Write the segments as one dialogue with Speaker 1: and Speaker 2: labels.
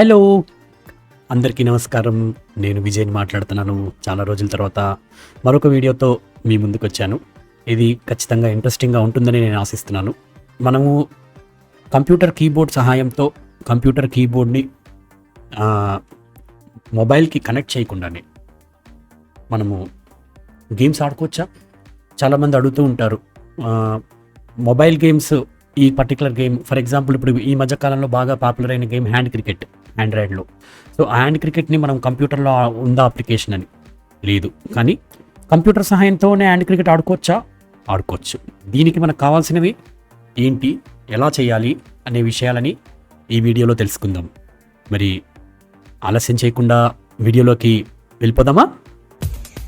Speaker 1: Hello. అందరికీ నమస్కారం. నేను విజయ్ని మాట్లాడుతున్నాను. చాలా రోజుల తర్వాత మరొక వీడియోతో మీ ముందుకు వచ్చాను ఇది ఖచ్చితంగా ఇంట్రెస్టింగ్గా ఉంటుందని నేను ఆశిస్తున్నాను. మనము కంప్యూటర్ కీబోర్డ్ సహాయంతో కంప్యూటర్ కీబోర్డ్ని మొబైల్కి కనెక్ట్ చేయకుండానే మనము గేమ్స్ ఆడుకోవచ్చా? చాలామంది అడుగుతూ ఉంటారు. మొబైల్ గేమ్స్ ఈ పర్టికులర్ గేమ్ ఫర్ ఎగ్జాంపుల్ ఇప్పుడు ఈ మధ్యకాలంలో బాగా పాపులర్ అయిన గేమ్ హ్యాండ్ క్రికెట్. ఆండ్రాయిడ్లో సో ఆ హ్యాండ్ క్రికెట్ని మనం కంప్యూటర్లో ఉందా అప్లికేషన్ అని? లేదు. కానీ కంప్యూటర్ సహాయంతోనే హ్యాండ్ క్రికెట్ ఆడుకోవచ్చా? ఆడుకోవచ్చు. దీనికి మనకు కావాల్సినవి ఏంటి? ఎలా చేయాలి? అనే విషయాలని ఈ వీడియోలో తెలుసుకుందాం. మరి ఆలస్యం చేయకుండా వీడియోలోకి వెళ్ళిపోదామా?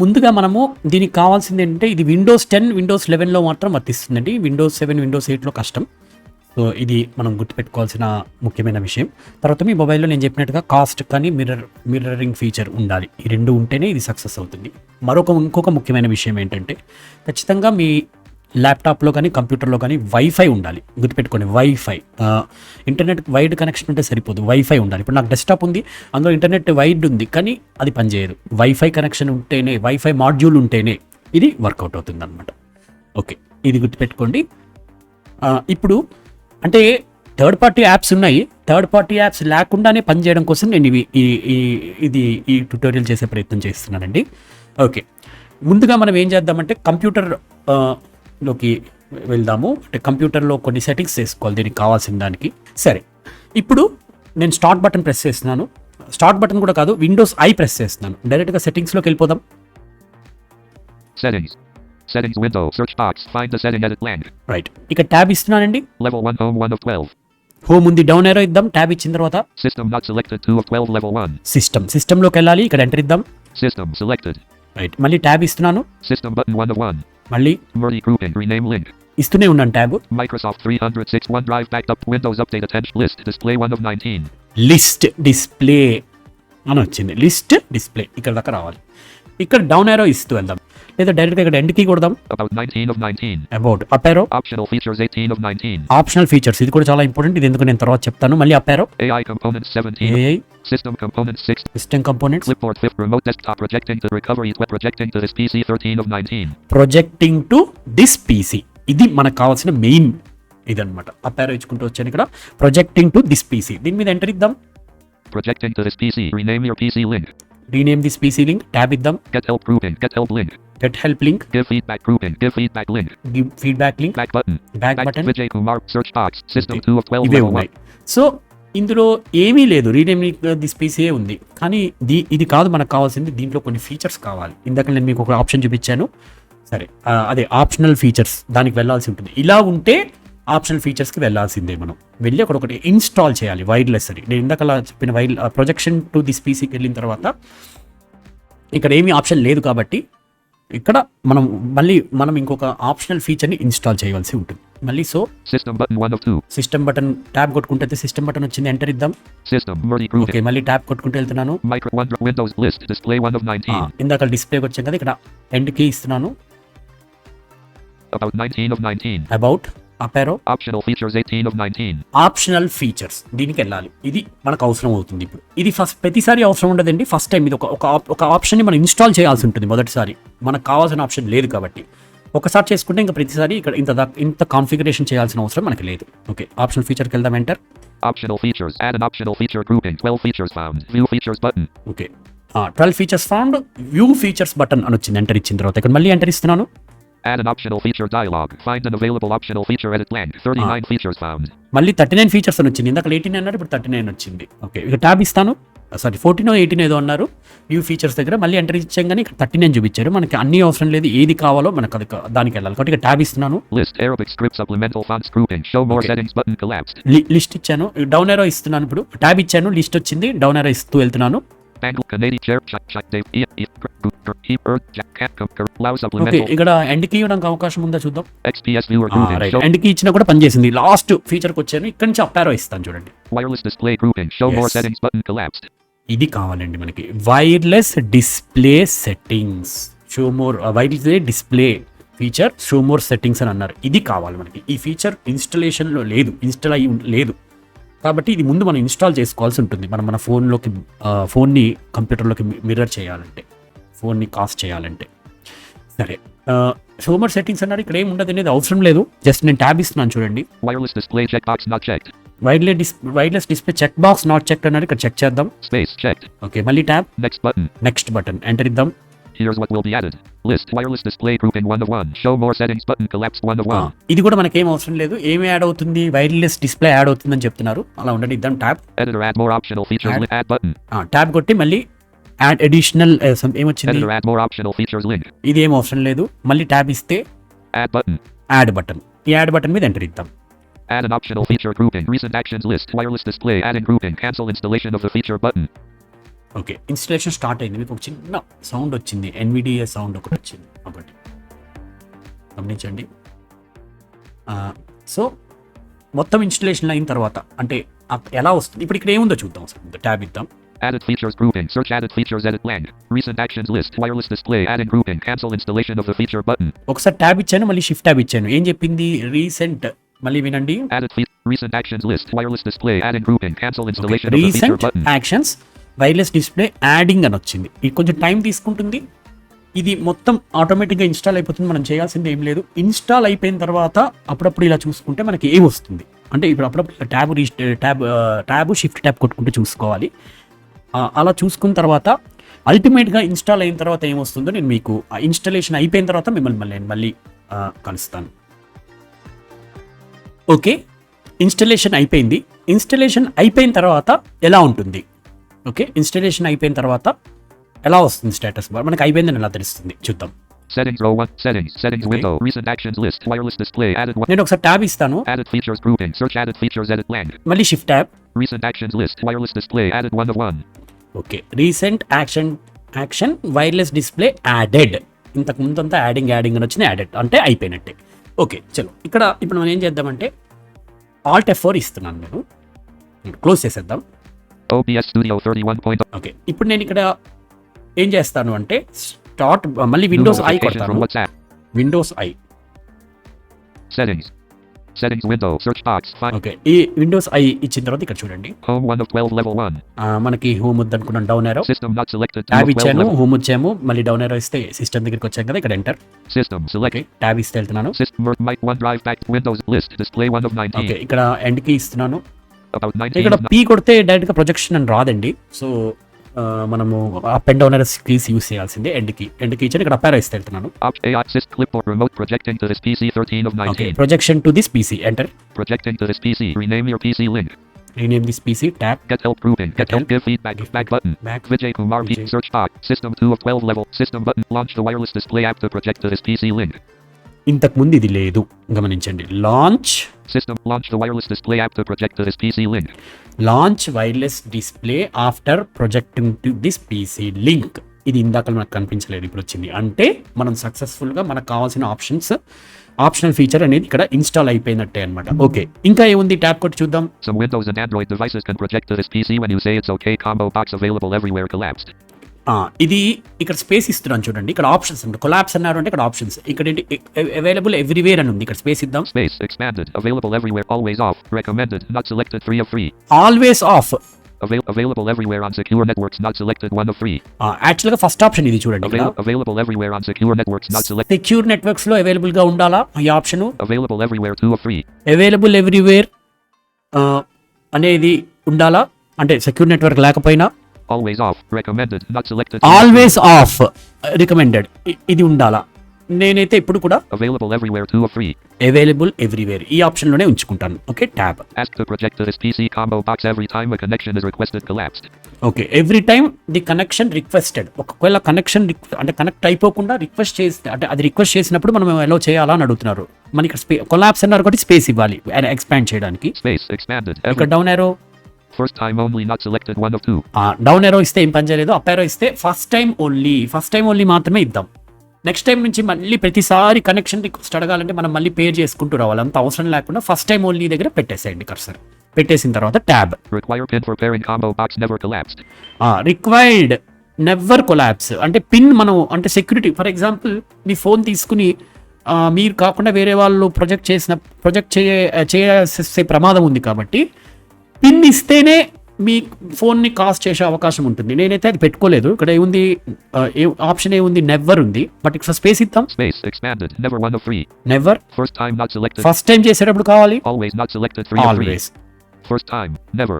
Speaker 1: ముందుగా మనము దీనికి కావాల్సింది ఏంటంటే ఇది విండోస్ టెన్ విండోస్ లెవెన్లో మాత్రం వర్తిస్తుందండి. విండోస్ సెవెన్ విండోస్ ఎయిట్లో కష్టం. సో ఇది మనం గుర్తుపెట్టుకోవాల్సిన ముఖ్యమైన విషయం. తర్వాత మీ మొబైల్లో నేను చెప్పినట్టుగా కాస్ట్ కానీ మిర్రర్ మిర్రరింగ్ ఫీచర్ ఉండాలి. ఈ రెండు ఉంటేనే ఇది సక్సెస్ అవుతుంది. మరొక ఇంకొక ముఖ్యమైన విషయం ఏంటంటే ఖచ్చితంగా మీ ల్యాప్టాప్లో కానీ కంప్యూటర్లో కానీ వైఫై ఉండాలి. గుర్తుపెట్టుకోండి వైఫై ఇంటర్నెట్ వైడ్ కనెక్షన్ ఉంటే సరిపోదు వైఫై ఉండాలి. ఇప్పుడు నాకు డెస్క్టాప్ ఉంది అందులో ఇంటర్నెట్ వైడ్ ఉంది కానీ అది పనిచేయదు. వైఫై కనెక్షన్ ఉంటేనే వైఫై మాడ్యూల్ ఉంటేనే ఇది వర్కౌట్ అవుతుంది అనమాట ఓకే ఇది గుర్తుపెట్టుకోండి. ఇప్పుడు అంటే థర్డ్ పార్టీ యాప్స్ ఉన్నాయి. థర్డ్ పార్టీ యాప్స్ లేకుండానే పనిచేయడం కోసం నేను ఇవి ఈ ఈ- ఇది ఈ ట్యుటోరియల్ చేసే ప్రయత్నం చేస్తున్నానండి. ఓకే ముందుగా మనం ఏం చేద్దామంటే కంప్యూటర్ లోకి వెళ్దాము. అంటే కంప్యూటర్లో కొన్ని సెట్టింగ్స్ చేసుకోవాలి దీనికి కావాల్సిన దానికి. సరే. ఇప్పుడు నేను స్టార్ట్ బటన్ ప్రెస్ చేస్తున్నాను. స్టార్ట్ బటన్ కూడా కాదు విండోస్ ఐ ప్రెస్ చేస్తున్నాను. డైరెక్ట్గా సెట్టింగ్స్లోకి వెళ్ళిపోదాం.
Speaker 2: Window. Search box. Find the setting edit blank.
Speaker 1: Right ఇక ట్యాబ్ ఇస్తున్నానండి.
Speaker 2: Level 1 home 1 of 12.
Speaker 1: హోమ్ ఉంది డౌన్ ఏరో ఇద్దాం. ట్యాబ్ ఇచ్చిన తర్వాత
Speaker 2: System not selected. 2 of 12 level 1.
Speaker 1: System సిస్టంలోకి వెళ్ళాలి. ఇక్కడ ఎంటర్ ఇద్దాం.
Speaker 2: System selected.
Speaker 1: రైట్ మళ్ళీ ట్యాబ్ ఇస్తున్నాను.
Speaker 2: System button 1 of 1.
Speaker 1: మళ్ళీ. ఇస్తూనే ఉన్నాను tab
Speaker 2: Microsoft 306 OneDrive backed up Windows update attention list. Display 1 of 19.
Speaker 1: List display అని వచ్చింది లిస్ట్ డిస్ప్లే ఇక్కడ దాకా రావాలి ఇక్కడ డౌన్ ఏరో ఇస్తూ వెళ్దాం లేదా డైరెక్ట్గా ఇక్కడ కొడదాం
Speaker 2: 19 of 19.
Speaker 1: About up arrow
Speaker 2: Optional features 18 of 19.
Speaker 1: Optional features ఇది కూడా చాలా ఇంపార్టెంట్ ఇది ఎందుకు నేను తర్వాత చెప్తాను మళ్ళీ up arrow
Speaker 2: AI components 17.
Speaker 1: AI
Speaker 2: System components 6.
Speaker 1: System components
Speaker 2: Clipboard 5. Remote desktop projecting to recovery. Web projecting to this PC 13 of 19.
Speaker 1: Projecting to this PC ఇది మనకు కావాల్సిన మెయిన్ ఇదనమాట అప్ ఏరో ఇచ్చుకుంటూ వచ్చాను ఇక్కడ ప్రొజెక్టింగ్ టు దిస్ పీసీ దీని మీద enter ఇద్దాం
Speaker 2: Projecting to this PC. Rename your PC link.
Speaker 1: Rename this PC link tab ఇద్దాం
Speaker 2: Get help grouping. Get help link.
Speaker 1: Get help link
Speaker 2: Give feedback grouping. Give feedback link.
Speaker 1: Give feedback link
Speaker 2: Back button.
Speaker 1: Back
Speaker 2: Back
Speaker 1: button
Speaker 2: Vijay Kumar. Search box. System 2 of 12
Speaker 1: ఇవే
Speaker 2: level
Speaker 1: ఉన్నాయి
Speaker 2: 1.
Speaker 1: So ఇందులో ఏమీ లేదు renaming this పీసీయే ఉంది కానీ దీ ఇది కాదు మనకు కావాల్సింది దీంట్లో కొన్ని ఫీచర్స్ కావాలి ఇందాక నేను మీకు ఒక ఆప్షన్ చూపించాను సరే ఆ, అదే ఆప్షనల్ ఫీచర్స్ దానికి వెళ్ళాల్సి ఉంటుంది ఇలా ఉంటే ఆప్షనల్ ఫీచర్స్కి వెళ్ళాల్సిందే మనం వెళ్ళి అక్కడ ఒకటి ఇన్స్టాల్ చేయాలి వైర్లెస్ అని నేను ఇందాక చెప్పిన వైర్ ప్రొజెక్షన్ టు దిస్ పీసీకి వెళ్ళిన తర్వాత ఇక్కడ ఏమీ ఆప్షన్ లేదు కాబట్టి ఇక్కడ మనం మళ్ళీ మనం ఇంకొక ఆప్షనల్ ఫీచర్ని ఇన్స్టాల్ చేయవలసి ఉంటుంది మళ్ళీ so
Speaker 2: System button 1 of 2.
Speaker 1: System button tab కొట్టుకుంటే సిస్టమ్ బటన్ వచ్చింది ఎంటర్ ఇద్దాం. ఓకే మళ్ళీ ట్యాబ్ కొట్టుకుంటూ వెళ్తున్నాను
Speaker 2: Micro one Windows list. Display 1 of 19.
Speaker 1: ఆ, ఇందాక డిస్ప్లేకి వచ్చాం కదా ఇక్కడ ఎండ్ కీ ఇస్తున్నాను
Speaker 2: About 19 of 19.
Speaker 1: About up arrow?
Speaker 2: Optional features 18 of 19.
Speaker 1: Optional features దీనికి వెళ్ళాలి. ఇది మనకు అవసరం అవుతుంది ఇప్పుడు. ఇది ఫస్ట్ ప్రతిసారి అవసరం ఉండదండి. ఫస్ట్ టైం ఇది ఒక ఒక ఆప్- ఒక ఆప్షన్ని మనం ఇన్స్టాల్ చేయాల్సి ఉంటుంది మొదటిసారి. మనకు కావాల్సిన ఆప్షన్ లేదు కాబట్టి. ఒకసారి చేసుకుంటే ఇంకా ప్రతిసారి ఇక్కడ ఇంత ఇంత కాన్ఫిగరేషన్ చేయాల్సిన అవసరం మనకి లేదు. ఓకే ఆప్షనల్ ఫీచర్కి వెళ్దాం enter
Speaker 2: Optional features. Add an optional feature grouping. 12 features found. View features button.
Speaker 1: Okay. Twelve features found view features button అని వచ్చింది. ఎంటర్ ఇచ్చిన తర్వాత. ఇక్కడ మళ్ళీ ఎంటర్ ఇస్తున్నాను.
Speaker 2: Add an optional feature dialog. Find an available optional feature edit blank. 39 features found.
Speaker 1: మళ్ళీ thirty nine features అని వచ్చింది. ఇందాక ఎయిటీ నైన్ అన్నారు ఇప్పుడు థర్టీ నైన్ వచ్చింది. ఓకే ఇక ట్యాబ్ ఇస్తాను. సారీ ఫోర్టీన్ ఎయిటీన్ ఏదో అన్నారు. న్యూ ఫీచర్స్ దగ్గర మళ్ళీ ఎంటర్ ఇచ్చాం ఇక్కడ థర్టీ నైన్ చూపించారు. మనకి అన్ని అవసరం లేదు ఏది కావాలో మనకు అది దానికి వెళ్ళాలి. కాబట్టి ట్యాబ్ ఇస్తున్నాను.
Speaker 2: List Arabic script supplemental fonts grouping. Show more
Speaker 1: Okay.
Speaker 2: settings button collapsed.
Speaker 1: లి- లిస్ట్ ఇచ్చాను. డౌన్ ఎరో ఇస్తున్నాను ఇప్పుడు. ట్యాబ్ ఇచ్చాను. లిస్ట్ వచ్చింది. డౌన్ ఎరో ఇస్తూ వెళ్తున్నాను. ఎండ్ కీ ఇవ్వడానికి అవకాశం ఉందా చూద్దాం. ఎండ్
Speaker 2: కీ
Speaker 1: ah, ఇచ్చినా కూడా పనిచేసింది లాస్ట్ ఫీచర్కి వచ్చాను. ఇక్కడ నుంచి అప్పారో ఇస్తాను చూడండి. ఇది కావాలండి మనకి. Wireless display settings show more wireless display feature show more settings అని అన్నారు. ఇది కావాలి మనకి. ఈ ఫీచర్ ఇన్స్టలేషన్లో లేదు. ఇన్స్టాల్ అయ్యి లేదు. కాబట్టి ఇది ముందు మనం ఇన్స్టాల్ చేసుకోవాల్సి ఉంటుంది. మనం మన ఫోన్లోకి ఫోన్ని కంప్యూటర్లోకి మిర్రర్ చేయాలంటే ఫోన్ని కాస్ట్ చేయాలంటే. సరే. షోమర్ సెట్టింగ్స్ అన్నారు. ఇక్కడ ఏం ఉండదు అనేది అవసరం లేదు. జస్ట్ నేను ట్యాబ్ ఇస్తున్నాను చూడండి.
Speaker 2: Wireless display checkbox not checked.
Speaker 1: Wireless dis wireless display check box not check అన్నారు. ఇక్కడ చెక్ చేద్దాం.
Speaker 2: Space checked.
Speaker 1: ఓకే మళ్ళీ tab
Speaker 2: Next button.
Speaker 1: Next button enter ఇద్దాం.
Speaker 2: Here's what will be added. List wireless display grouping one of one. Show more settings button collapsed one of
Speaker 1: ఆ,
Speaker 2: one.
Speaker 1: ఇది కూడా మనకేం అవసరం లేదు ఏమి యాడ్ అవుతుంది వైర్లెస్ డిస్ప్లే యాడ్ అవుతుందని చెప్తున్నారు అలా ఉండండి ఇద్దాం tab
Speaker 2: Editor add more optional features.
Speaker 1: Add.
Speaker 2: Li- add button.
Speaker 1: Tab కొట్టి మళ్ళీ యాడ్ అడిషనల్ ఏమొచ్చింది
Speaker 2: Editor add more optional features link.
Speaker 1: ఇది ఏం అవసరం లేదు మళ్ళీ ట్యాబ్ ఇస్తే
Speaker 2: Add button.
Speaker 1: యాడ్ బటన్ ఈ యాడ్ బటన్ మీద ఎంటర్ ఇద్దాం
Speaker 2: Add an optional feature grouping. Recent actions list. Wireless display. Add in grouping. Cancel installation of the feature button.
Speaker 1: Okay installation start అయింది మీకు ఒక చిన్న సౌండ్ వచ్చింది NVDA sound ఒకటి వచ్చింది ఒకటి గమనించండి సో మొత్తం ఇన్స్టలేషన్ అయిన తర్వాత అంటే ఎలా వస్తుంది ఇప్పుడు ఇక్కడ ఏముందో చూద్దాం అసలు ట్యాబ్ ఇద్దాం
Speaker 2: Added features grouping. Search added features edit blank. Recent actions list. Wireless display. Add in grouping. Cancel installation of the feature button.
Speaker 1: ఒకసారి ట్యాబ్ ఇచ్చాను మళ్ళీ షిఫ్ట్ ట్యాబ్ ఇచ్చాను ఏం చెప్పింది రీసెంట్ మళ్ళీ వినండి
Speaker 2: Added fe- recent actions list. Wireless display. Add in grouping. Cancel installation of the feature button.
Speaker 1: Actions wireless display adding అని వచ్చింది. ఇది కొంచెం టైం తీసుకుంటుంది. ఇది మొత్తం ఆటోమేటిక్గా ఇన్స్టాల్ అయిపోతుంది. మనం చేయాల్సింది ఏం లేదు. ఇన్స్టాల్ అయిపోయిన తర్వాత అప్పుడప్పుడు ఇలా చూసుకుంటే మనకి ఏం వస్తుంది? అంటే ఇప్పుడు అప్పుడప్పుడు tab re tab tab shift tab కొట్టుకుంటూ చూసుకోవాలి. అలా చూసుకున్న తర్వాత అల్టిమేట్గా ఇన్స్టాల్ అయిన తర్వాత ఏమొస్తుందో నేను మీకు ఆ ఇన్స్టాలేషన్ అయిపోయిన తర్వాత మిమ్మల్ని మళ్ళీ నేను మళ్ళీ కలుస్తాను. ఓకే? ఇన్స్టలేషన్ అయిపోయింది. ఇన్స్టలేషన్ అయిపోయిన తర్వాత ఎలా ఉంటుంది? ఓకే ఇన్స్టలేషన్ అయిపోయిన తర్వాత ఎలా వస్తుంది స్టేటస్ బార్ మనకి అయిపోయిందని ఎలా తెలుస్తుంది చూద్దాం
Speaker 2: Settings row 1. Settings. Settings window. Recent actions list. Wireless display. Added one.
Speaker 1: నేను ఒకసారి ట్యాబ్ ఇస్తాను
Speaker 2: Added features grouping. Search added features edit blank.
Speaker 1: మళ్ళీ shift tab
Speaker 2: Recent actions list. Wireless display. Added one of one.
Speaker 1: Okay recent action action wireless display added ఇంతకు ముందు అంతా adding adding అని వచ్చింది added అంటే అయిపోయినట్టే ఓకే చలో ఇక్కడ ఇప్పుడు మనం ఏం చేద్దామంటే ఆల్ట్ ఎఫ్ ఫోర్ ఇస్తున్నాను నేను క్లోజ్ చేసేద్దాం
Speaker 2: OBS Studio 31.
Speaker 1: ఓకే ఇప్పుడు నేను ఇక్కడ ఏం చేస్తాను అంటే స్టార్ట్ మళ్ళీ విండోస్ ఐ కొడతాను. Windows I
Speaker 2: Settings. Settings window. Search box. Find
Speaker 1: okay ఈ విండోస్ ఐ ఇచ్చిన తర్వాత ఇక్కడ చూడండి
Speaker 2: home 1 of 12 level 1.
Speaker 1: ఆ, మనకి హోమ్ వద్దు అనుకున్నాం down arrow
Speaker 2: System not selected. 2
Speaker 1: tab
Speaker 2: of 12
Speaker 1: ఇచ్చాను. హోమ్ వచ్చాము మళ్ళీ డౌన్ ఏరో ఇస్తే సిస్టమ్ దగ్గరికి వచ్చాం కదా ఇక్కడ enter
Speaker 2: System select.
Speaker 1: Okay tab ఇస్తే వెళ్తున్నాను
Speaker 2: System mer- mic OneDrive back Windows list. Display 1 of 19.
Speaker 1: Okay ఇక్కడ ఎండ్కి ఇస్తున్నాను
Speaker 2: About 19.
Speaker 1: ఇక్కడ పీ కొడితే డైరెక్ట్గా ప్రొజెక్షన్ అని రాదండి సో మనము up and down keys use చేయాల్సిందే ఎండ్కి ఎండ్కి ఇచ్చాను ఇక్కడ అప్పారో ఇస్తే వెళ్తున్నాను
Speaker 2: Opt AI Sys clipboard remote projecting to this PC 13 of
Speaker 1: okay
Speaker 2: 19.
Speaker 1: Projection to this PC enter
Speaker 2: Projecting to this PC. Rename your PC link.
Speaker 1: Rename this PC tab
Speaker 2: Get help grouping. Get,
Speaker 1: Get
Speaker 2: help.
Speaker 1: help.
Speaker 2: Give feedback. Give back button.
Speaker 1: Back.
Speaker 2: Vijay Kumar.
Speaker 1: Vijay.
Speaker 2: Search box. System 2 of 12 level. System button. Launch the wireless display app to project to this PC link.
Speaker 1: ఇంతకుముందు ఇది లేదు. గమనించండి. Launch
Speaker 2: system launch wireless display after project this PC link
Speaker 1: launch wireless display after project this PC link ఇది ఇందాక మనకు కనిపించలేదు ఇప్పుడు వచ్చింది. అంటే మనం సక్సెస్ఫుల్గా మనకు కావాల్సిన ఆప్షన్స్ ఆప్షనల్ ఫీచర్ అనేది ఇక్కడ ఇన్స్టాల్ అయిపోయినట్టే అనమాట ఓకే ఇంకా ఏముంది? ట్యాప్ కొట్టి చూద్దాం.
Speaker 2: Some Windows and Android devices can project this PC when you say it's okay combo box available everywhere
Speaker 1: collapsed ఇది ఇక్కడ స్పేస్ ఇస్తున్నాను చూడండి ఇక్కడ ఆప్షన్స్ అంటే కొలాప్స్ అన్నారు అంటే ఇక్కడ ఆప్షన్స్ ఇక్కడ అవైలబుల్ ఎవ్రీవేర్ అని ఉంది ఇక్కడ స్పేస్ ఇద్దాం
Speaker 2: Space expanded. Available everywhere. Always off. Recommended. Not selected. 3 of 3.
Speaker 1: Always off
Speaker 2: available everywhere on secure networks. Not selected. 1 of 3.
Speaker 1: యాక్చువల్గా ఫస్ట్ ఆప్షన్ ఇది చూడండి
Speaker 2: available everywhere on secure networks. Not selected.
Speaker 1: Secure నెట్వర్క్స్లో అవైలబుల్గా ఉండాలా ఈ option
Speaker 2: Available everywhere. 2 of 3.
Speaker 1: Available everywhere అనేది ఉండాలా అంటే secure network లేకపోయినా
Speaker 2: Always off. Recommended. Not selected.
Speaker 1: Always off recommended ఇది ఉండాలా నేనైతే ఇప్పుడు కూడా
Speaker 2: Available everywhere 2 of 3.
Speaker 1: Available everywhere ఈ ఆప్షన్లోనే ఉంచుకుంటాను okay tab
Speaker 2: to project to this PC combo box every time a connection is requested collapsed.
Speaker 1: Okay every time the connection requested ఒకవేళ connection అంటే కనెక్ట్ అయిపోకుండా రిక్వెస్ట్ చేసి అంటే అది రిక్వెస్ట్ చేసినప్పుడు మనం ఎలా చేయాలా అని అడుగుతున్నారు మనకి కొలాప్స్ అన్నారు కాబట్టి స్పేస్ ఇవ్వాలి ఎక్స్పాండ్ చేయడానికి. ఇక్కడ down arrow
Speaker 2: first time only not selected 1 of 2.
Speaker 1: Down arrow ఇస్తే ఏం పని చేయలేదు అప్ ఏరో ఇస్తే first time only first time only మాత్రమే ఇద్దాం. నెక్స్ట్ టైం నుంచి మళ్ళీ ప్రతిసారి కనెక్షన్ రిక్వెస్ట్ అడగాలంటే మనం మళ్ళీ పే చేసుకుంటూ రావాలి. అంత అవసరం లేకుండా ఫస్ట్ టైం ఓన్లీ దగ్గర పెట్టేసేయండి కర్సర్ పెట్టేసిన తర్వాత tab
Speaker 2: Require pin for pairing combo box never collapsed.
Speaker 1: Required never collapse అంటే పిన్ మనం అంటే సెక్యూరిటీ ఫర్ ఎగ్జాంపుల్ మీ ఫోన్ తీసుకుని మీరు కాకుండా వేరే వాళ్ళు ప్రొజెక్ట్ చేసిన ప్రొజెక్ట్ చేయ చేసే ప్రమాదం ఉంది కాబట్టి పిన్ ఇస్తేనే మీ ఫోన్ని కాస్ట్ చేసే అవకాశం ఉంటుంది నేనైతే అది పెట్టుకోలేదు ఇక్కడ ఏముంది ఆప్షన్ ఏముంది నెవర్ ఉంది బట్ ఇక్కడ స్పేస్ ఇద్దాం
Speaker 2: Space expanded. Never 1 of 3.
Speaker 1: Never. First time చేసేటప్పుడు కావాలి
Speaker 2: Always not selected 3 of 3.
Speaker 1: Always
Speaker 2: First time. Never.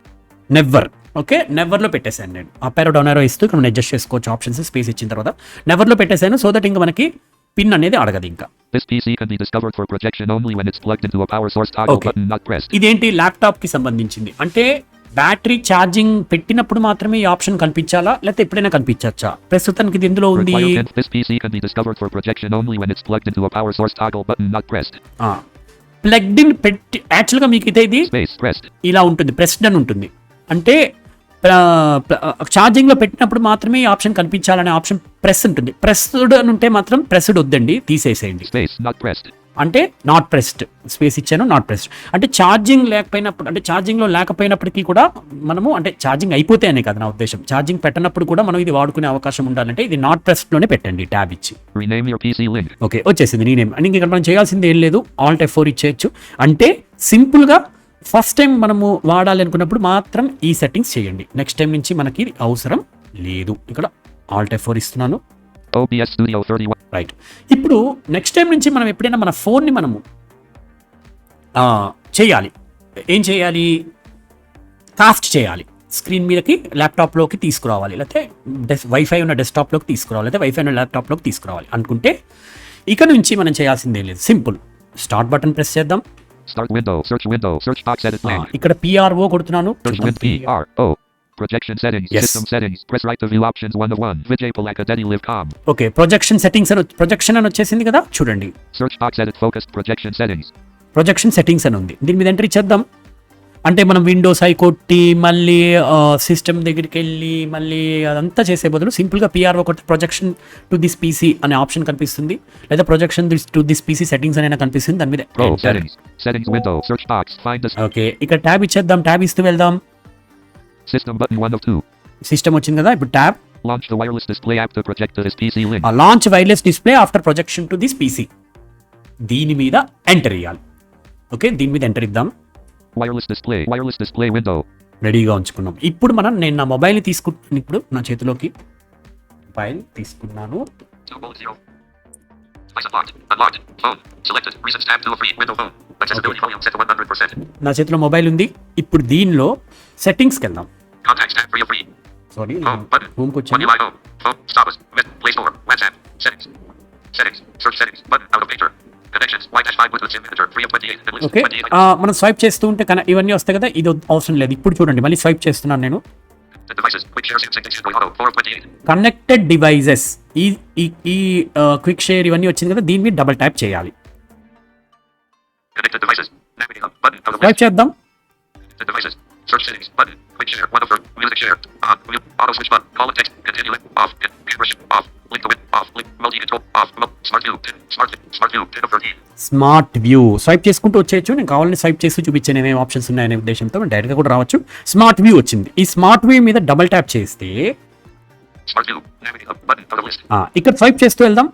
Speaker 1: Never okay నెవర్లో పెట్టేశాను నేను అప్ ఏరో డౌన్ ఇస్తూ ఇక్కడ మనం అడ్జస్ట్ చేసుకోవచ్చు ఆప్షన్స్ స్పేస్ ఇచ్చిన తర్వాత నెవర్లో పెట్టేశాను సో దట్ ఇంకా మనకి పిన్ అనేది అడగదు ఇంకా. ఇదేంటి ల్యాప్టాప్కి సంబంధించింది? అంటే బ్యాటరీ చార్జింగ్ పెట్టినప్పుడు మాత్రమే ఈ ఆప్షన్ కనిపించాలా? లేకపోతే ఎప్పుడైనా కనిపించచ్చా? ప్రస్తుతానికి ఇది ఎందులో ఉంది? ప్లగ్డ్ ఇన్ పెట్టి యాక్చువల్గా మీకు ఇది ఇలా ఉంటుంది ప్రెస్డ్ ఉంటుంది. అంటే ఛార్జింగ్లో పెట్టినప్పుడు మాత్రమే ఈ ఆప్షన్ కనిపించాలనే ఆప్షన్ ప్రెస్ ఉంటుంది. ప్రెస్డ్ అని ఉంటే మాత్రం ప్రెస్డ్ వద్దండి తీసేసేయండి. అంటే నాట్ ప్రెస్డ్ స్పేస్ ఇచ్చాను నాట్ ప్రెస్డ్ అంటే ఛార్జింగ్ లేకపోయినప్పుడు అంటే ఛార్జింగ్లో లేకపోయినప్పటికీ కూడా మనము అంటే ఛార్జింగ్ అయిపోతే అనే కదా నా ఉద్దేశం. ఛార్జింగ్ పెట్టనప్పుడు కూడా మనం ఇది వాడుకునే అవకాశం ఉండాలంటే ఇది నాట్ ప్రెస్డ్లోనే పెట్టండి ట్యాబ్ ఇచ్చి. ఓకే వచ్చేసింది నేనేం అని ఇక్కడ మనం చేయాల్సింది ఏం లేదు ఆల్ట్ ఎఫ్ ఫోర్ ఇచ్చేయచ్చు. అంటే సింపుల్గా ఫస్ట్ టైం మనము వాడాలి అనుకున్నప్పుడు మాత్రం ఈ సెట్టింగ్స్ చేయండి. నెక్స్ట్ టైం నుంచి మనకి అవసరం లేదు. ఇక్కడ ఆల్ట్ ఎఫ్ ఫోర్ ఇస్తున్నాను.
Speaker 2: OBS Studio 31.
Speaker 1: రైట్ ఇప్పుడు నెక్స్ట్ టైం నుంచి మనం ఎప్పుడైనా మన ఫోన్ని మనము చేయాలి. ఏం చేయాలి? కాస్ట్ చేయాలి. స్క్రీన్ మీదకి ల్యాప్టాప్లోకి తీసుకురావాలి. లేకపోతే డెస్ వైఫై ఉన్న డెస్క్టాప్లోకి తీసుకురావాలి. లేకపోతే వైఫై ఉన్న ల్యాప్టాప్లోకి తీసుకురావాలి. అనుకుంటే ఇక నుంచి మనం చేయాల్సిందేం లేదు. సింపుల్ స్టార్ట్ బటన్ ప్రెస్ చేద్దాం.
Speaker 2: Start window. Search window. Search box edit
Speaker 1: ఆ,
Speaker 2: blank.
Speaker 1: ఇక్కడ పిఆర్ఓ కొడుతున్నాను
Speaker 2: Search win P R O. Projection settings.
Speaker 1: Yes.
Speaker 2: System settings. Press right to view options 1 of 1. Vijay Palakadeti live com.
Speaker 1: Okay projection settings అని projection అని వచ్చేసింది కదా చూడండి
Speaker 2: Search box edit focused projection settings.
Speaker 1: Projection settings అని ఉంది దీని మీద enter ఇచ్చేద్దాం అంటే మనం విండోస్ అయి కొట్టి మళ్ళీ సిస్టమ్ దగ్గరికి వెళ్ళి మళ్ళీ అదంతా చేసే బదులు సింపుల్గా పిఆర్ఓ కొట్టి ప్రొజెక్షన్ టు దిస్ పీసీ అనే ఆప్షన్ కనిపిస్తుంది. లేదా projection to this PC settings అనేది కనిపిస్తుంది. దాని మీద ఓకే. ఇక్కడ ట్యాబ్ ఇచ్చేద్దాం. ట్యాబ్ ఇస్తూ వెళ్దాం.
Speaker 2: System button 1 of 2.
Speaker 1: సిస్టమ్ వచ్చింది కదా ఇప్పుడు tab
Speaker 2: Launch the wireless display app to project to this PC link.
Speaker 1: Launch wireless display after projection to this PC దీని మీద ఎంటర్ ఇవ్వాలి ఓకే? దీని మీద ఎంటర్ ఇద్దాం.
Speaker 2: Wireless display. Wireless display window.
Speaker 1: రెడీగా ఉంచుకున్నాం ఇప్పుడు మనం నేను నా మొబైల్ని తీసుకుంటున్నాను ఇప్పుడు నా చేతిలోకి మొబైల్ తీసుకున్నాను
Speaker 2: 210. Device unlocked. Unlocked. Phone. Selected. Recent tab 2 of 3. Window phone. Accessibility volume set to 100%.
Speaker 1: నా చేతిలో మొబైల్ ఉంది ఇప్పుడు దీనిలో సెట్టింగ్స్కి వెళ్దాం
Speaker 2: Contacts tab 3 of 3.
Speaker 1: Sorry
Speaker 2: One
Speaker 1: వచ్చాను ఓకే
Speaker 2: ah,
Speaker 1: మనం స్వైప్ చేస్తూ ఉంటే కన ఇవన్నీ వస్తాయి కదా ఇది అవసరం లేదు. ఇప్పుడు చూడండి మళ్ళీ స్వైప్ చేస్తున్నాను నేను. కనెక్టెడ్ డివైజెస్ ఈ క్విక్ షేర్ ఇవన్నీ వచ్చింది కదా దీన్ని డబల్ డబుల్ ట్యాప్ చేయాలి చేద్దాం.
Speaker 2: Quick share. 1 of 4. Music share. On. Auto switch button. Call and text. Continue. Off. Shift. Off. Link to win. Off. Link. Multi control. Off. Smart view. 10. Smart. Smart view. 10 of 13.
Speaker 1: Smart view swipe చేసుకుంటూ వచ్చేయచ్చు నేను కావాలని swipe చేసి చూపించాను ఏమేమి options ఉన్నాయనే ఉద్దేశంతో డైరెక్ట్గా కూడా రావచ్చు స్మార్ట్ వ్యూ వచ్చింది ఈ స్మార్ట్ వ్యూ మీద డబల్ ట్యాప్ చేస్తే ఇక్కడ స్వైప్ చేస్తూ వెళ్దాం.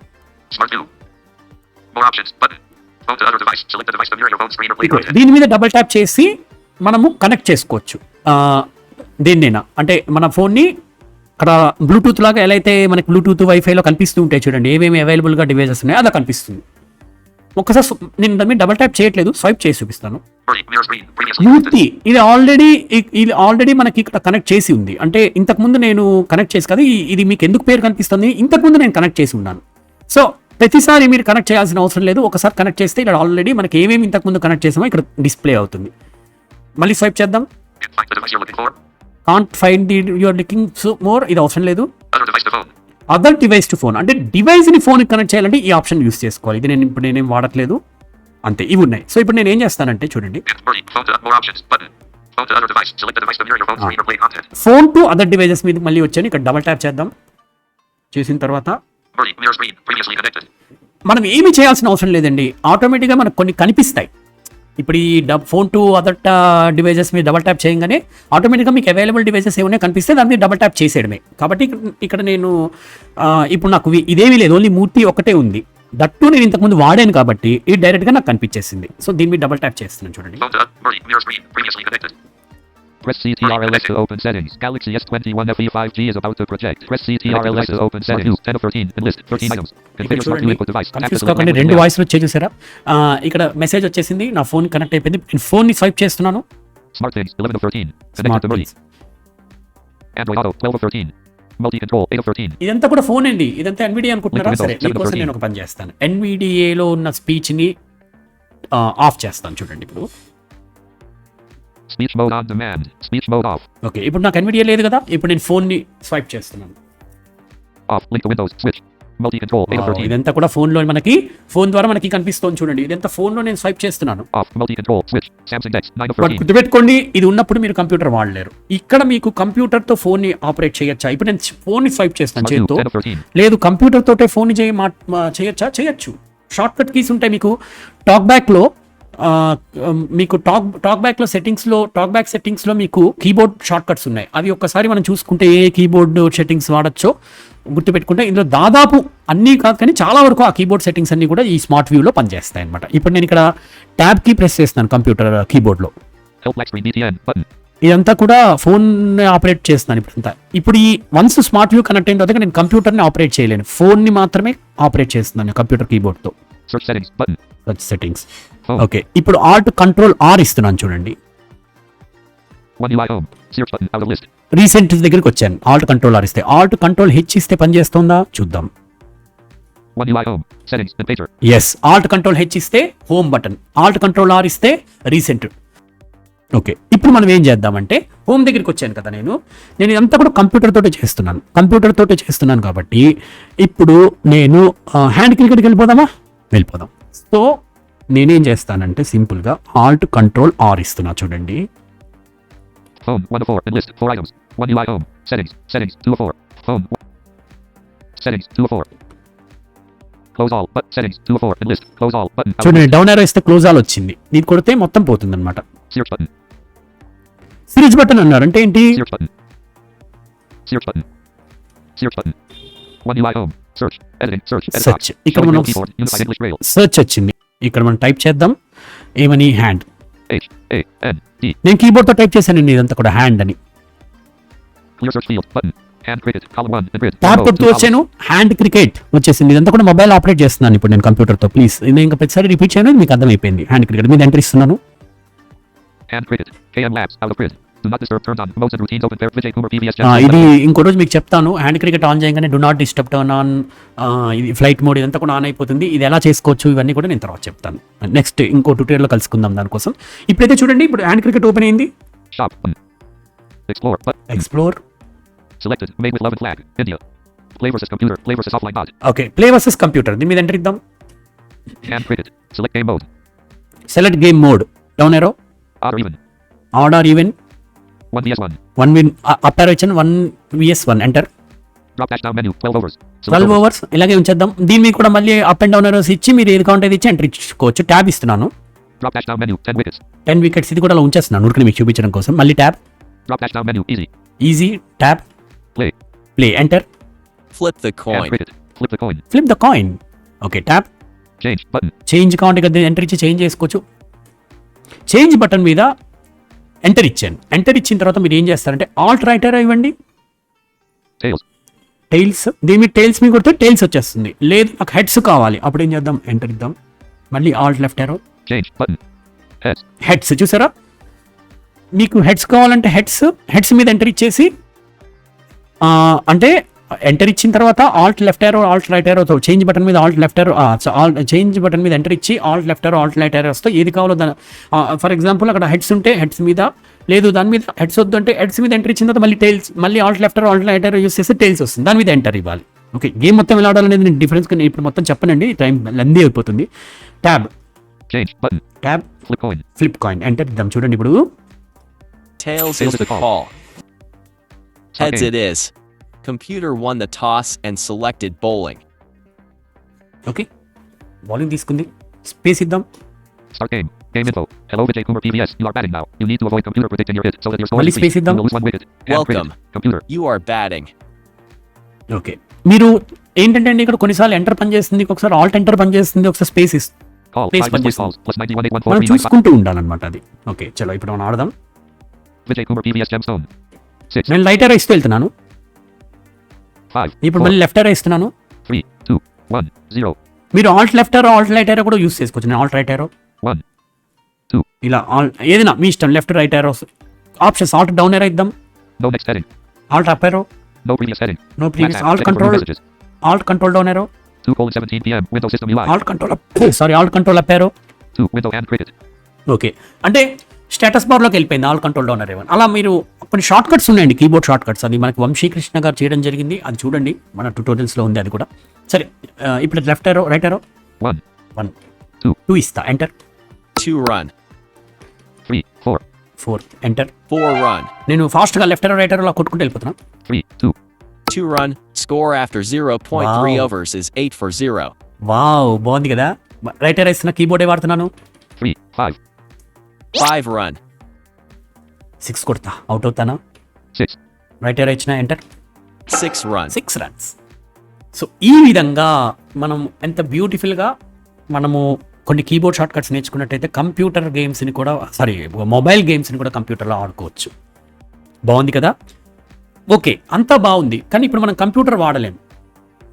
Speaker 1: దీని మీద డబల్ ట్యాప్ చేసి మనము కనెక్ట్ చేసుకోవచ్చు. దేన్నైనా. అంటే మన ఫోన్ని అక్కడ బ్లూటూత్ లాగా ఎలా అయితే మనకి బ్లూటూత్ వైఫైలో కనిపిస్తూ ఉంటాయి చూడండి ఏమేమి అవైలబుల్గా డివైజెస్ ఉన్నాయో అలా కనిపిస్తుంది. ఒక్కసారి సు- నేను దాని మీద డబల్ ట్యాప్ చేయట్లేదు స్వైప్ చేసి చూపిస్తాను. Up
Speaker 2: connected.
Speaker 1: ఇది ఆల్రెడీ ఇది ఆల్రెడీ మనకి ఇక్కడ కనెక్ట్ చేసి ఉంది. అంటే ఇంతకుముందు నేను కనెక్ట్ చేసి కదా ఇది మీకు ఎందుకు పేరు కనిపిస్తుంది? ఇంతకుముందు నేను కనెక్ట్ చేసి ఉన్నాను. సో ప్రతిసారి మీరు కనెక్ట్ చేయాల్సిన అవసరం లేదు. ఒకసారి కనెక్ట్ చేస్తే ఇక్కడ ఆల్రెడీ మనకి ఏమేమి ఇంతకుముందు కనెక్ట్ చేసామో ఇక్కడ డిస్ప్లే అవుతుంది. మళ్ళీ స్వైప్ చేద్దాం. Can't find your looking more ఇది అవసరం లేదు. అదర్ డివైస్ టు ఫోన్ అంటే డివైస్ని ఫోన్ కనెక్ట్ చేయాలంటే ఈ ఆప్షన్ యూస్ చేసుకోవాలి. ఇది నేను ఇప్పుడు నేనేం వాడట్లేదు. అంతే ఇవి ఉన్నాయి. సో ఇప్పుడు నేను ఏం చేస్తానంటే చూడండి. ఫోన్ టు అదర్ డివైజెస్ మీద మళ్ళీ వచ్చాను. ఇక్కడ డబల్ ట్యాప్ చేద్దాం. చేసిన తర్వాత మనం ఏమి చేయాల్సిన అవసరం లేదండి. ఆటోమేటిక్గా మనకు కొన్ని కనిపిస్తాయి. ఇప్పుడు ఈ డబ్ ఫోన్ టు అదర్ డివైజెస్ మీద డబల్ ట్యాప్ చేయగానే ఆటోమేటిక్గా మీకు అవైలబుల్ డివైజెస్ ఏమైనా కనిపిస్తే దాన్ని డబల్ ట్యాప్ చేసేయడమే కాబట్టి ఇక్కడ- నేను ఇప్పుడు నాకు ఇదేమీ లేదు ఓన్లీ మూర్తి ఒకటే ఉంది దట్టు నేను ఇంతకుముందు వాడాను కాబట్టి ఇది డైరెక్ట్గా నాకు కనిపించేసింది సో దీని మీద డబల్ ట్యాప్ చేస్తున్నాను చూడండి
Speaker 3: Press CTRLS to open settings. Galaxy S21 FE 5G is about to project. Press CTRLS to open settings. 10 of 13. Enlist 13 items. Configure smart input device.
Speaker 1: Confuse కాకండి రెండు. వాయిస్లు వచ్చే చూసారా ఇక్కడ మెసేజ్ వచ్చేసింది నా ఫోన్ కనెక్ట్ అయిపోయింది నేను ఫోన్ని స్వైప్ చేస్తున్నాను
Speaker 3: Smart things 11 of 13. Connected
Speaker 1: smart
Speaker 3: to Murray. Android Auto 12 of 13. Multi control 8 of 13.
Speaker 1: ఇదంతా కూడా ఫోన్ అండి ఇదంతా ఎన్విడియా అనుకుంటున్నారా సరే
Speaker 3: 7
Speaker 1: మీకోసం
Speaker 3: 13.
Speaker 1: నేను ఒక పని చేస్తాను ఎన్విడిఏలో ఉన్న స్పీచ్ని ఆఫ్ చేస్తాను చూడండి ఇప్పుడు
Speaker 3: Speech mode on demand. Speech mode off.
Speaker 1: Okay ఇప్పుడు నాకు ఎన్విడియా లేదు కదా ఇప్పుడు నేను ఫోన్ని స్వైప్ చేస్తున్నాను
Speaker 3: Off. Link to Windows. Switch. Multi control 8 of
Speaker 1: Wow,
Speaker 3: 13.
Speaker 1: ఇదంతా కూడా ఫోన్లో మనకి ఫోన్ ద్వారా మనకి కనిపిస్తోంది చూడండి ఇదంతా ఫోన్లో నేను స్వైప్ చేస్తున్నాను
Speaker 3: Off. Multi control. Switch. Samsung Dex 9 of
Speaker 1: but
Speaker 3: 13.
Speaker 1: గుర్తుపెట్టుకోండి ఇది ఉన్నప్పుడు మీరు కంప్యూటర్ వాడలేరు ఇక్కడ మీకు కంప్యూటర్తో ఫోన్ని ఆపరేట్ చేయొచ్చా ఇప్పుడు నేను ఫోన్ని స్వైప్ చేస్తాను చేతితో
Speaker 3: 10 of 13.
Speaker 1: లేదు కంప్యూటర్ తోటే ఫోన్ చేయ చేయొచ్చా చేయొచ్చు షార్ట్ కట్ కీస్ ఉంటాయి మీకు టాక్ బ్యాక్లో ఆ, మీకు టాక్ టాక్ బ్యాక్లో సెట్టింగ్స్లో టాక్ బ్యాక్ సెట్టింగ్స్లో మీకు కీబోర్డ్ షార్ట్ కట్స్ ఉన్నాయి. అవి ఒక్కసారి మనం చూసుకుంటే ఏ కీబోర్డ్ సెట్టింగ్స్ వాడచ్చో గుర్తుపెట్టుకుంటే ఇందులో దాదాపు అన్నీ కాదు కానీ చాలా వరకు ఆ కీబోర్డ్ సెట్టింగ్స్ అన్ని కూడా ఈ స్మార్ట్ వ్యూలో పనిచేస్తాయి అనమాట ఇప్పుడు నేను ఇక్కడ ట్యాబ్ కీ ప్రెస్ చేస్తున్నాను కంప్యూటర్ కీబోర్డ్లో. ఇదంతా కూడా ఫోన్ ఆపరేట్ చేస్తున్నాను ఇప్పుడు అంతా. ఇప్పుడు ఈ వన్స్ స్మార్ట్ వ్యూ కనెక్ట్ అయిన తర్వాత నేను కంప్యూటర్ని ఆపరేట్ చేయలేను. ఫోన్ని మాత్రమే ఆపరేట్ చేస్తున్నాను కంప్యూటర్ కీబోర్డ్తో.
Speaker 3: Button.
Speaker 1: సెట్టింగ్స్. ఓకే ఇప్పుడు ఆల్ట్ కంట్రోల్ ఆర్ ఇస్తున్నాను చూడండి. రీసెంట్ దగ్గరికి వచ్చాను. ఆల్ట్ కంట్రోల్ ఆర్ ఇస్తే. ఆల్ట్ కంట్రోల్ హెచ్ ఇస్తే పని చేస్తుందా? చూద్దాం. ఎస్ ఆల్ట్ కంట్రోల్ హెచ్ ఇస్తే home button alt control R ఇస్తే రీసెంట్ ఓకే ఇప్పుడు మనం ఏం చేద్దామంటే హోమ్ దగ్గరికి వచ్చాను కదా నేను. నేను ఇదంతా కూడా కంప్యూటర్ తోటే చేస్తున్నాను. కంప్యూటర్ తోటే చేస్తున్నాను కాబట్టి ఇప్పుడు నేను హ్యాండ్ క్రికెట్కి వెళ్ళిపోదామా? వెళ్ళిపోదాం. సో నేనేం చేస్తానంటే సింపుల్గా ఆల్ట్ కంట్రోల్ ఆర్ ఇస్తున్నా చూడండి. చూడండి డౌన్ ఎర్ ఇస్తే క్లోజ్ ఆల్ వచ్చింది. దీన్ని కొడితే మొత్తం పోతుంది అనమాట సిరిజ్ బటన్ అన్నారు అంటే ఏంటి?
Speaker 3: సిరిజ్ వన్ యూ
Speaker 1: హోమ్
Speaker 3: Box.
Speaker 1: ఇక్కడ మనం. సెర్చ్ వచ్చింది ఇక్కడ మనం టైప్ చేద్దాం ఏమని హ్యాండ్. నేను కీబోర్డ్తో టైప్ చేశానండి ఇదంతా కూడా హ్యాండ్ అని
Speaker 3: Clear search field. Button. Hand cricket. Column 1. And grid.
Speaker 1: Tab కొడుతూ వచ్చాను హ్యాండ్ క్రికెట్ వచ్చేసింది ఇదంతా కూడా మొబైల్ ఆపరేట్ చేస్తున్నాను ఇప్పుడు నేను కంప్యూటర్తో ప్లీజ్ నేను ఇంకా ప్రతిసారి రిపీట్ చేయను మీకు అర్థమైపోయింది హ్యాండ్ క్రికెట్ మీద ఎంటర్ ఇస్తున్నాను
Speaker 3: Ah,
Speaker 1: ఇది ఇంకో రోజు మీకు చెప్తాను. హ్యాండ్ క్రికెట్ ఆన్ చేయగానే do not disturb turn on ఇది ఫ్లైట్ మోడ్ ఇదంతా కూడా ఆన్ అయిపోతుంది. ఇది ఎలా చేసుకోవచ్చు? ఇవన్నీ కూడా నేను తర్వాత చెప్తాను. నెక్స్ట్ ఇంకో ట్యూటోరియల్లో కలుసుకుందాం దానికోసం. ఇప్పుడైతే చూడండి ఇప్పుడు హ్యాండ్ క్రికెట్ ఓపెన్ అయింది. ఎక్స్ప్లోర్ కంప్యూటర్ దీని మీద ఎంటర్ ఇద్దాం. Select game mode down arrow or even
Speaker 3: 1 vs 1.
Speaker 1: One win up ఇచ్చాను one VS one enter
Speaker 3: Drop dash down menu. 12 overs. Select
Speaker 1: twelve. Overs ఇలాగే ఉంచేద్దాం దీని మీద కూడా మళ్ళీ అప్ అండ్ డౌన్ ఎరోస్ ఇచ్చి మీరు ఏది కావాలంటే అది ఇచ్చి ఎంటర్ ఇచ్చుకోవచ్చు ట్యాబ్ ఇస్తున్నాను
Speaker 3: Drop dash down menu. 10 wickets.
Speaker 1: Ten wickets ఇది కూడా అలా ఉంచేస్తున్నాను ఉరికి మీకు చూపించడం కోసం మళ్ళీ tab
Speaker 3: Drop dash down menu. Easy.
Speaker 1: Easy tab
Speaker 3: Play.
Speaker 1: Play enter
Speaker 4: Flip the
Speaker 3: Hand
Speaker 4: coin.
Speaker 3: cricket. Flip the coin.
Speaker 1: Flip the coin okay tab
Speaker 3: Change. Button.
Speaker 1: Change కదా ఎంటర్ ఇచ్చి చేంజ్ చేసుకోవచ్చు చేంజ్ బటన్ మీద enter ఇచ్చాను. Enter ఇచ్చిన తర్వాత మీరు ఏం చేస్తారంటే ఆల్ట్ రైటర్ ఇవ్వండి. టైల్స్ దీని టైల్స్ మీద కొడితే టైల్స్ వచ్చేస్తుంది. లేదు నాకు హెడ్స్ కావాలి. అప్పుడు ఏం చేద్దాం? ఎంటర్ ఇద్దాం. మళ్ళీ ఆల్ట్ లెఫ్ట్ ఎరో. హెడ్స్ చూసారా? మీకు హెడ్స్ కావాలంటే హెడ్స్ హెడ్స్ మీద ఎంటర్ ఇచ్చేసి అంటే ఎంటర్ ఇచ్చిన తర్వాత alt left arrow alt right ఏరోతో change button మీద alt left arrow all change button మీద ఎంటర్ ఇచ్చి alt left arrow alt right ఏరోస్తో ఏది కావాలో దాని ఫర్ ఎగ్జాంపుల్ అక్కడ హెడ్స్ ఉంటే హెడ్స్ మీద లేదు దాని మీద హెడ్స్ వద్దు అంటే హెడ్స్ మీద ఎంటర్ ఇచ్చిన తర్వాత మళ్ళీ టైల్స్ మళ్ళీ alt left arrow alt right arrow use చేస్తే టైల్స్ వస్తుంది దాని మీద ఎంటర్ ఇవ్వాలి ఓకే గేమ్ మొత్తం ఎలా ఆడాలనేది నేను డిఫరెన్స్ నేను ఇప్పుడు మొత్తం చెప్పనండి టైం లెందీ అయిపోతుంది tab. Tab. Flip coin enter ఇద్దాం చూడండి ఇప్పుడు
Speaker 4: Tails is the
Speaker 3: call.
Speaker 4: call. Heads
Speaker 3: Okay.
Speaker 4: it is. Computer won the toss and selected bowling.
Speaker 1: Okay bowling తీసుకుంది స్పేస్ ఇద్దాం
Speaker 3: Start game. Game info. Hello Vijay Kumar PVS. You are batting now. You need to avoid computer predicting your hit so that your score
Speaker 1: iddam.
Speaker 3: You will lose one wicket. Cricket. Computer.
Speaker 4: You are batting.
Speaker 1: Okay మీరు ఏంటంటే అండి ఇక్కడ కొన్నిసార్లు enter పనిచేస్తుంది ఒకసారి Alt enter పనిచేస్తుంది ఒకసారి space ఇస్తుంది
Speaker 3: Call.
Speaker 1: Please,
Speaker 3: Five misplaced
Speaker 1: Panjis.
Speaker 3: calls. Plus 91
Speaker 1: మనం చూసుకుంటూ ఉండాలన్నమాట అది ఓకే చలో ఇప్పుడు మనం ఆడదాం. నేను లైట్ ఏరో ఇస్తూ వెళ్తున్నాను. ఇప్పుడు మళ్ళీ లెఫ్ట్ ఏరో ఇస్తున్నాను మీరు alt left arrow alt right arrow కూడా యూస్ చేసుకోవచ్చు నేను ఆల్ట్ రైట్
Speaker 3: two.
Speaker 1: ఇలా ఆల్ ఏదైనా మీ ఇష్టం left right arrow options alt down arrow ఇద్దాం. Alt up
Speaker 3: heading.
Speaker 1: No previous. Alt control. Alt control down arrow
Speaker 3: 2 colon 17 p.m. Windows system UI.
Speaker 1: Alt control sorry alt control up arrow
Speaker 3: 2. Window and cricket.
Speaker 1: Okay అంటే status బార్లోకి వెళ్ళిపోయింది all control down arrow ఏవన్ అలా మీరు కొన్ని shortcuts ఉన్నాయండి keyboard shortcuts అది మనకి వంశీకృష్ణ గారు చేయడం జరిగింది. అది చూడండి మన ట్యూటోరియల్స్లో ఉంది అది కూడా. సరే ఇప్పుడు left arrow right
Speaker 3: 1,
Speaker 1: one
Speaker 3: Two.
Speaker 1: Two ఇస్తా. Enter
Speaker 4: Two run.
Speaker 3: 3, 4,
Speaker 1: four enter
Speaker 4: Four run.
Speaker 1: నేను ఫాస్ట్గా లెఫ్ట్ ఏరో రైట్ ఏరోలో కొట్టుకుంటూ వెళ్ళిపోతున్నా.
Speaker 3: 3, 2,
Speaker 4: Two run. Score after 0.3
Speaker 1: Wow.
Speaker 4: overs is 8 for 0.
Speaker 1: Wow బాగుంది కదా. రైట్ ఏరో ఇస్తున్నా కీబోర్డే వాడుతున్నాను?
Speaker 3: 3, 5,
Speaker 4: Five run.
Speaker 1: సిక్స్ కొడతా. అవుట్ అవుతానా?
Speaker 3: 6,
Speaker 1: రైట్ ఏరో ఇచ్చిన enter
Speaker 4: Six run.
Speaker 1: Six runs so ఈ విధంగా మనం ఎంత బ్యూటిఫుల్గా మనము కొన్ని కీబోర్డ్ షార్ట్ కట్స్ నేర్చుకున్నట్టయితే కంప్యూటర్ గేమ్స్ని కూడా సారీ మొబైల్ గేమ్స్ని కూడా కంప్యూటర్లో ఆడుకోవచ్చు. బాగుంది కదా? ఓకే అంతా బాగుంది. కానీ ఇప్పుడు మనం కంప్యూటర్ వాడలేం.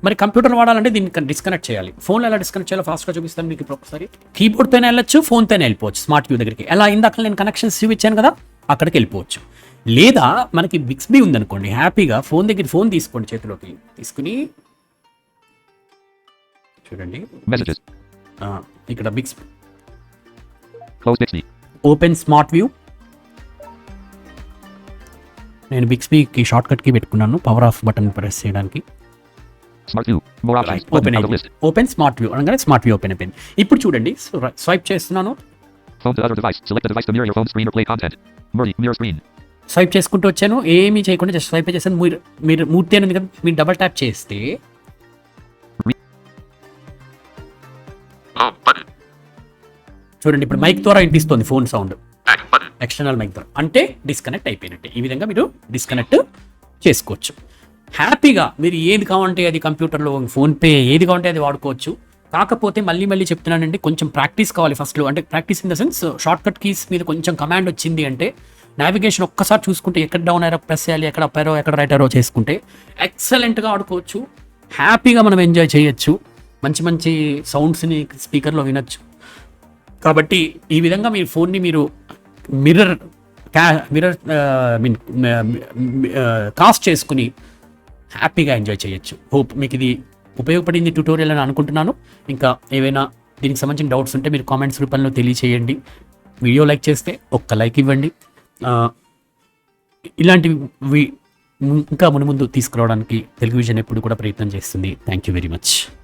Speaker 1: మరి కంప్యూటర్ వాడాలంటే దీన్ని డిస్కనెక్ట్ చేయాలి. ఫోన్లో ఎలా డిస్కనెక్ట్ చేయాలో ఫాస్ట్గా చూపిస్తాను మీకు ఇప్పుడు ఒకసారి. కీబోర్డ్తోనే వెళ్ళొచ్చు ఫోన్తోనే వెళ్ళిపోవచ్చు స్మార్ట్ వ్యూ దగ్గరికి. ఎలా? ఇందాక నేను కనెక్షన్స్ చూపించాను కదా అక్కడికి వెళ్ళిపోవచ్చు. లేదా మనకి బిక్స్బీ ఉందనుకోండి హ్యాపీగా ఫోన్ దగ్గర ఫోన్ తీసుకోండి చేతిలోకి. తీసుకుని చూడండి. ఇక్కడ బిక్స్. ఓపెన్ స్మార్ట్ వ్యూ నేను బిక్స్బీకి షార్ట్ కట్కి పెట్టుకున్నాను పవర్ ఆఫ్ బటన్ ప్రెస్ చేయడానికి. ఓపెన్ అయింది. ఓపెన్ స్మార్ట్ వ్యూ అనగానే స్మార్ట్ వ్యూ ఓపెన్ అయిపోయింది ఇప్పుడు చూడండి స్వైప్ చేస్తున్నాను. స్వైప్ చేసుకుంటూ వచ్చాను. ఏమీ చేయకుండా జస్ట్ స్వైప్ చేశాను. మీరు మీరు మూర్తి అని కదా మీరు డబల్ ట్యాప్ చేస్తే. చూడండి ఇప్పుడు మైక్ ద్వారా వినిపిస్తుంది ఫోన్ సౌండ్. ఎక్స్టర్నల్ మైక్ ద్వారా. అంటే డిస్కనెక్ట్ అయిపోయినట్టే. ఈ విధంగా మీరు డిస్కనెక్ట్ చేసుకోవచ్చు. హ్యాపీగా మీరు ఏది కావాలంటే అది కంప్యూటర్లో ఫోన్పే ఏది కావాలంటే అది వాడుకోవచ్చు. కాకపోతే మళ్ళీ మళ్ళీ చెప్తున్నానండి కొంచెం ప్రాక్టీస్ కావాలి ఫస్ట్లో. అంటే practice in the sense shortcut keys మీద కొంచెం కమాండ్ వచ్చింది అంటే నావిగేషన్ ఒక్కసారి చూసుకుంటే ఎక్కడ డౌన్ అయ్యారో ప్రెస్ చేయాలి ఎక్కడ అప్ ఎక్కడ రైట్ అయ్యారో చేసుకుంటే ఎక్సలెంట్గా ఆడుకోవచ్చు. హ్యాపీగా మనం ఎంజాయ్ చేయొచ్చు. మంచి మంచి సౌండ్స్ని స్పీకర్లో వినొచ్చు. కాబట్టి ఈ విధంగా మీ ఫోన్ని మీరు మిర్రర్ క్యా మిర్రర్ మీన్ కాస్ట్ చేసుకుని హ్యాపీగా ఎంజాయ్ చేయొచ్చు. హోప్ మీకు ఇది ఉపయోగపడింది ట్యూటోరియల్ అని అనుకుంటున్నాను. ఇంకా ఏవైనా దీనికి సంబంధించిన డౌట్స్ ఉంటే మీరు కామెంట్స్ రూపంలో తెలియచేయండి. వీడియో లైక్ చేస్తే ఒక్క లైక్ ఇవ్వండి. ఇలాంటివి వి- ఇంకా మునుముందు తీసుకురావడానికి తెలుగు విజన్ ఎప్పుడు కూడా ప్రయత్నం చేస్తుంది. Thank you very much